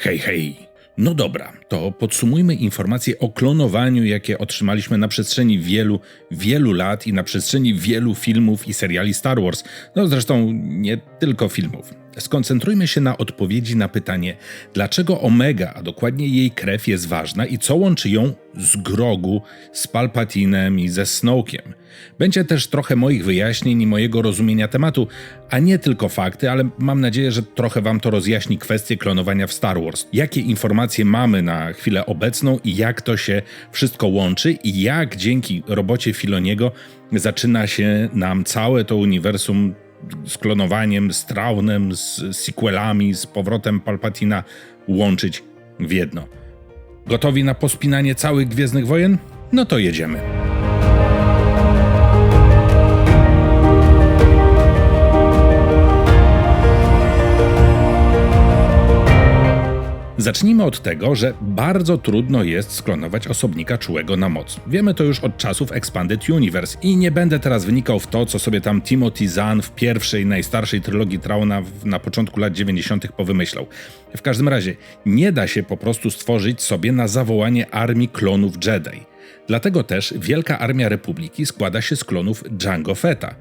Hej, hej. No dobra, to podsumujmy informacje o klonowaniu, jakie otrzymaliśmy na przestrzeni wielu, wielu lat i na przestrzeni wielu filmów i seriali Star Wars. No zresztą nie tylko filmów. Skoncentrujmy się na odpowiedzi na pytanie, dlaczego Omega, a dokładnie jej krew jest ważna i co łączy ją z Grogu, z Palpatinem i ze Snowkiem. Będzie też trochę moich wyjaśnień i mojego rozumienia tematu, a nie tylko fakty, ale mam nadzieję, że trochę wam to rozjaśni kwestię klonowania w Star Wars. Jakie informacje mamy na chwilę obecną i jak to się wszystko łączy i jak dzięki robocie Filoniego zaczyna się nam całe to uniwersum z klonowaniem, z Traunem, z sequelami, z powrotem Palpatina łączyć w jedno. Gotowi na pospinanie całych Gwiezdnych Wojen? No to jedziemy. Zacznijmy od tego, że bardzo trudno jest sklonować osobnika czułego na moc. Wiemy to już od czasów Expanded Universe i nie będę teraz wynikał w to, co sobie tam Timothy Zahn w pierwszej, najstarszej trylogii Trauna na początku lat 90. powymyślał. W każdym razie, nie da się po prostu stworzyć sobie na zawołanie armii klonów Jedi. Dlatego też Wielka Armia Republiki składa się z klonów Django Fetta.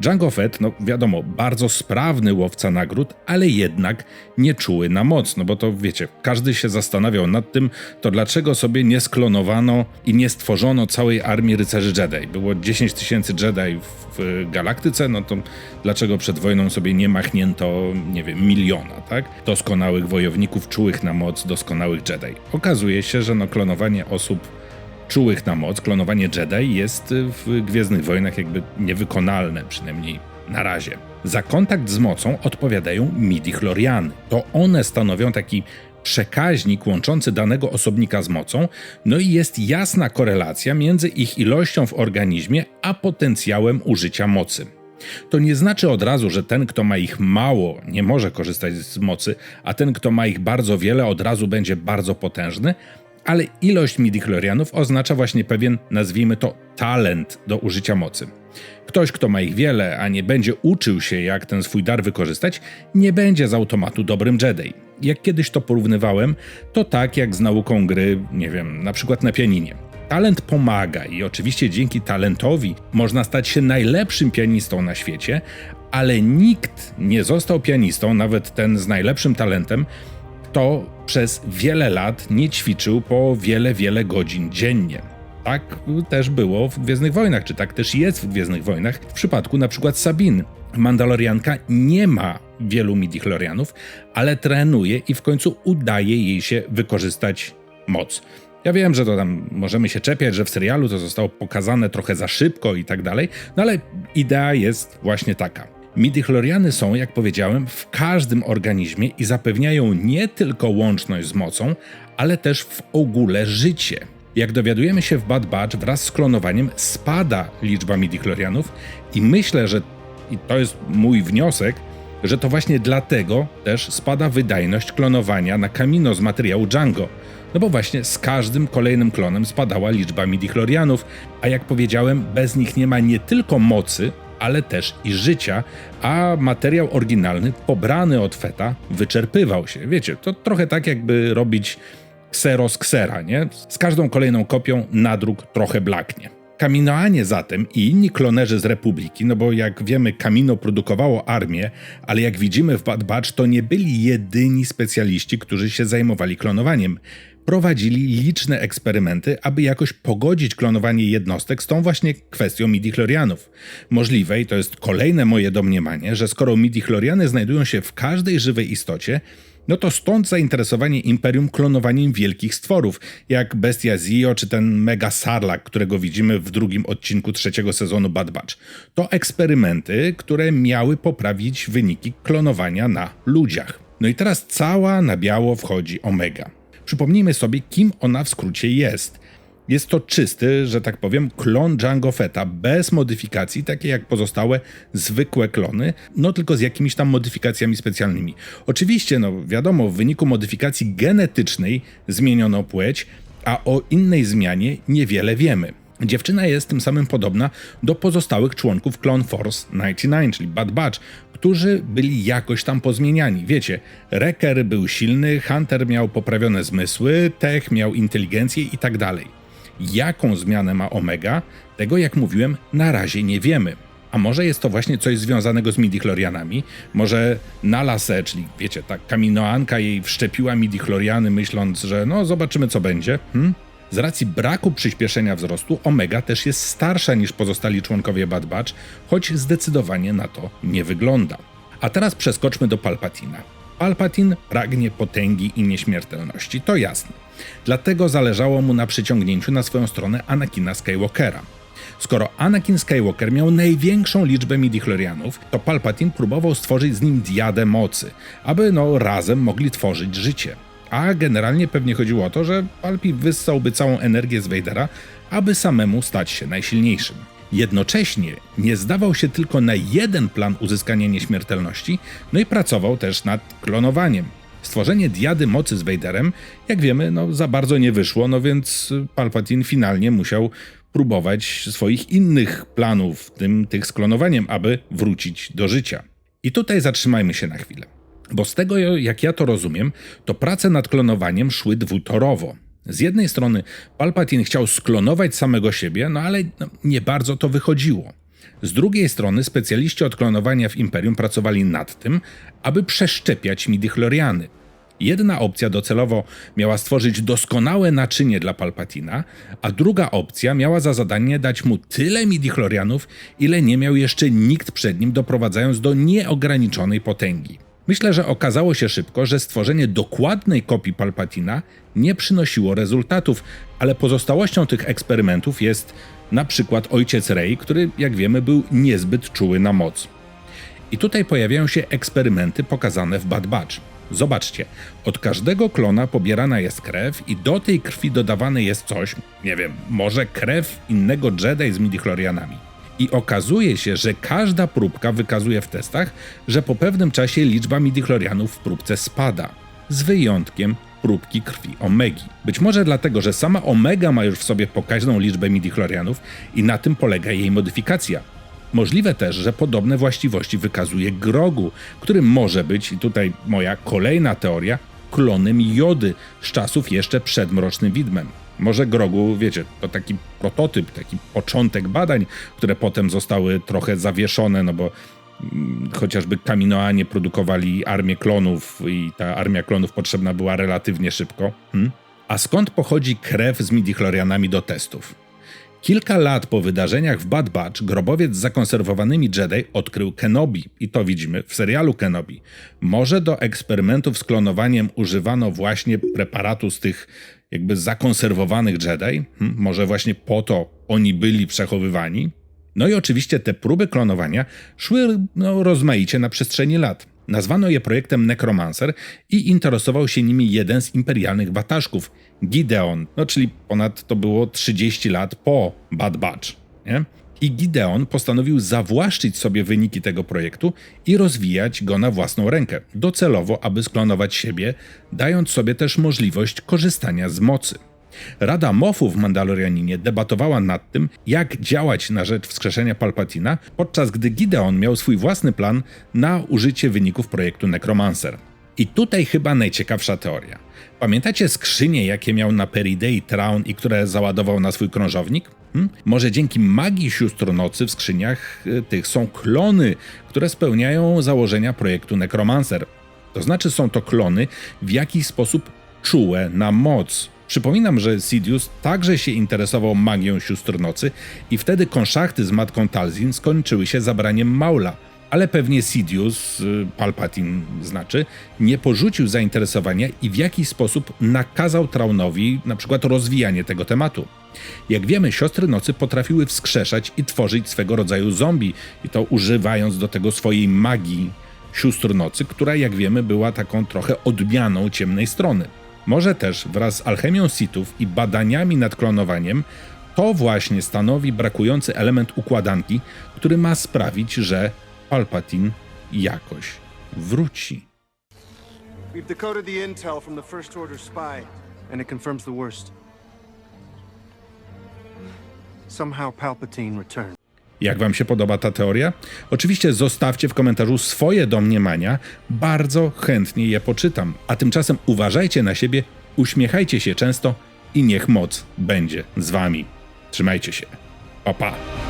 Django Fett, no wiadomo, bardzo sprawny łowca nagród, ale jednak nie czuły na moc, no bo to wiecie, każdy się zastanawiał nad tym, to dlaczego sobie nie sklonowano i nie stworzono całej armii rycerzy Jedi. Było 10 tysięcy Jedi w galaktyce, no to dlaczego przed wojną sobie nie machnięto, nie wiem, miliona, tak? Doskonałych wojowników czułych na moc, doskonałych Jedi. Okazuje się, że no klonowanie osób czułych na moc, klonowanie Jedi jest w Gwiezdnych Wojnach jakby niewykonalne, przynajmniej na razie. Za kontakt z mocą odpowiadają midi-chloriany. To one stanowią taki przekaźnik łączący danego osobnika z mocą, no i jest jasna korelacja między ich ilością w organizmie a potencjałem użycia mocy. To nie znaczy od razu, że ten, kto ma ich mało, nie może korzystać z mocy, a ten, kto ma ich bardzo wiele, od razu będzie bardzo potężny, ale ilość midichlorianów oznacza właśnie pewien, nazwijmy to, talent do użycia mocy. Ktoś, kto ma ich wiele, a nie będzie uczył się, jak ten swój dar wykorzystać, nie będzie z automatu dobrym Jedi. Jak kiedyś to porównywałem, to tak jak z nauką gry, nie wiem, na przykład na pianinie. Talent pomaga i oczywiście dzięki talentowi można stać się najlepszym pianistą na świecie, ale nikt nie został pianistą, nawet ten z najlepszym talentem, kto przez wiele lat nie ćwiczył po wiele, wiele godzin dziennie. Tak też było w Gwiezdnych Wojnach, czy tak też jest w Gwiezdnych Wojnach. W przypadku na przykład Sabin. Mandalorianka nie ma wielu midichlorianów, ale trenuje i w końcu udaje jej się wykorzystać moc. Ja wiem, że to tam możemy się czepiać, że w serialu to zostało pokazane trochę za szybko i tak dalej, no ale idea jest właśnie taka. Midichloriany są, jak powiedziałem, w każdym organizmie i zapewniają nie tylko łączność z mocą, ale też w ogóle życie. Jak dowiadujemy się w Bad Batch, wraz z klonowaniem spada liczba midichlorianów i myślę, że i to jest mój wniosek, że to właśnie dlatego też spada wydajność klonowania na kamino z materiału Django. No bo właśnie z każdym kolejnym klonem spadała liczba midichlorianów, a jak powiedziałem, bez nich nie ma nie tylko mocy, ale też i życia, a materiał oryginalny pobrany od Feta wyczerpywał się. Wiecie, to trochę tak jakby robić ksero z ksera, nie? Z każdą kolejną kopią nadruk trochę blaknie. Kaminoanie zatem i inni klonerzy z Republiki, no bo jak wiemy, Kamino produkowało armię, ale jak widzimy w Bad Batch, to nie byli jedyni specjaliści, którzy się zajmowali klonowaniem prowadzili liczne eksperymenty, aby jakoś pogodzić klonowanie jednostek z tą właśnie kwestią midichlorianów. Możliwe, i to jest kolejne moje domniemanie, że skoro midichloriany znajdują się w każdej żywej istocie, no to stąd zainteresowanie Imperium klonowaniem wielkich stworów, jak Bestia Zio czy ten Mega Sarlacc, którego widzimy w drugim odcinku trzeciego sezonu Bad Batch. To eksperymenty, które miały poprawić wyniki klonowania na ludziach. No i teraz cała na biało wchodzi Omega. Przypomnijmy sobie, kim ona w skrócie jest. Jest to czysty, że tak powiem, klon Django Fetta, bez modyfikacji, takie jak pozostałe zwykłe klony, no tylko z jakimiś tam modyfikacjami specjalnymi. Oczywiście, no wiadomo, w wyniku modyfikacji genetycznej zmieniono płeć, a o innej zmianie niewiele wiemy. Dziewczyna jest tym samym podobna do pozostałych członków Clone Force 99, czyli Bad Batch, którzy byli jakoś tam pozmieniani. Wiecie, Wrecker był silny, Hunter miał poprawione zmysły, Tech miał inteligencję i tak dalej. Jaką zmianę ma Omega, tego jak mówiłem, na razie nie wiemy. A może jest to właśnie coś związanego z midichlorianami? Może Nalase, czyli wiecie, ta kaminoanka jej wszczepiła midichloriany myśląc, że no zobaczymy co będzie? Hmm? Z racji braku przyspieszenia wzrostu, Omega też jest starsza niż pozostali członkowie Bad Batch, choć zdecydowanie na to nie wygląda. A teraz przeskoczmy do Palpatina. Palpatine pragnie potęgi i nieśmiertelności, to jasne. Dlatego zależało mu na przyciągnięciu na swoją stronę Anakina Skywalkera. Skoro Anakin Skywalker miał największą liczbę midichlorianów, to Palpatine próbował stworzyć z nim diadę mocy, aby no razem mogli tworzyć życie. A generalnie pewnie chodziło o to, że Palpi wyssałby całą energię z Vadera, aby samemu stać się najsilniejszym. Jednocześnie nie zdawał się tylko na jeden plan uzyskania nieśmiertelności, no i pracował też nad klonowaniem. Stworzenie diady mocy z Vaderem, jak wiemy, no za bardzo nie wyszło, no więc Palpatine finalnie musiał próbować swoich innych planów, w tym tych z klonowaniem, aby wrócić do życia. I tutaj zatrzymajmy się na chwilę. Bo z tego, jak ja to rozumiem, to prace nad klonowaniem szły dwutorowo. Z jednej strony Palpatine chciał sklonować samego siebie, no ale no, nie bardzo to wychodziło. Z drugiej strony specjaliści od klonowania w Imperium pracowali nad tym, aby przeszczepiać midichloriany. Jedna opcja docelowo miała stworzyć doskonałe naczynie dla Palpatina, a druga opcja miała za zadanie dać mu tyle midichlorianów, ile nie miał jeszcze nikt przed nim, doprowadzając do nieograniczonej potęgi. Myślę, że okazało się szybko, że stworzenie dokładnej kopii Palpatina nie przynosiło rezultatów, ale pozostałością tych eksperymentów jest na przykład ojciec Rey, który, jak wiemy, był niezbyt czuły na moc. I tutaj pojawiają się eksperymenty pokazane w Bad Batch. Zobaczcie, od każdego klona pobierana jest krew i do tej krwi dodawane jest coś, nie wiem, może krew innego Jedi z midichlorianami. I okazuje się, że każda próbka wykazuje w testach, że po pewnym czasie liczba midichlorianów w próbce spada. Z wyjątkiem próbki krwi omegi. Być może dlatego, że sama omega ma już w sobie pokaźną liczbę midichlorianów i na tym polega jej modyfikacja. Możliwe też, że podobne właściwości wykazuje grogu, który może być, i tutaj moja kolejna teoria, klonem jody z czasów jeszcze przed Mrocznym Widmem. Może Grogu, wiecie, to taki prototyp, taki początek badań, które potem zostały trochę zawieszone, no bo mm, chociażby Kaminoanie produkowali armię klonów i ta armia klonów potrzebna była relatywnie szybko. Hmm? A skąd pochodzi krew z midichlorianami do testów? Kilka lat po wydarzeniach w Bad Batch grobowiec z zakonserwowanymi Jedi odkrył Kenobi i to widzimy w serialu Kenobi. Może do eksperymentów z klonowaniem używano właśnie preparatu z tych jakby zakonserwowanych Jedi? Hmm, może właśnie po to oni byli przechowywani? No i oczywiście te próby klonowania szły no, rozmaicie na przestrzeni lat. Nazwano je projektem Necromancer i interesował się nimi jeden z imperialnych wataszków, Gideon, no czyli ponad to było 30 lat po Bad Batch. Nie? I Gideon postanowił zawłaszczyć sobie wyniki tego projektu i rozwijać go na własną rękę, docelowo, aby sklonować siebie, dając sobie też możliwość korzystania z mocy. Rada Mofów w Mandalorianinie debatowała nad tym, jak działać na rzecz wskrzeszenia Palpatina, podczas gdy Gideon miał swój własny plan na użycie wyników projektu Necromancer. I tutaj chyba najciekawsza teoria. Pamiętacie skrzynie, jakie miał na Peridei Traun i które załadował na swój krążownik? Hmm? Może dzięki magii sióstr nocy w skrzyniach y, tych są klony, które spełniają założenia projektu Necromancer. To znaczy są to klony w jakiś sposób czułe na moc. Przypominam, że Sidious także się interesował magią sióstr nocy i wtedy konszachty z matką Talzin skończyły się zabraniem Maula. Ale pewnie Sidious, y, Palpatine znaczy, nie porzucił zainteresowania i w jakiś sposób nakazał Traunowi na przykład rozwijanie tego tematu. Jak wiemy, siostry nocy potrafiły wskrzeszać i tworzyć swego rodzaju zombie, i to używając do tego swojej magii sióstr nocy, która jak wiemy była taką trochę odmianą ciemnej strony. Może też wraz z alchemią Sithów i badaniami nad klonowaniem to właśnie stanowi brakujący element układanki, który ma sprawić, że Palpatine jakoś wróci. We've decoded the intel from the First Order spy, and it confirms the worst. Somehow Palpatine returned. Jak wam się podoba ta teoria? Oczywiście zostawcie w komentarzu swoje domniemania, bardzo chętnie je poczytam. A tymczasem uważajcie na siebie, uśmiechajcie się często i niech moc będzie z wami. Trzymajcie się. Pa pa.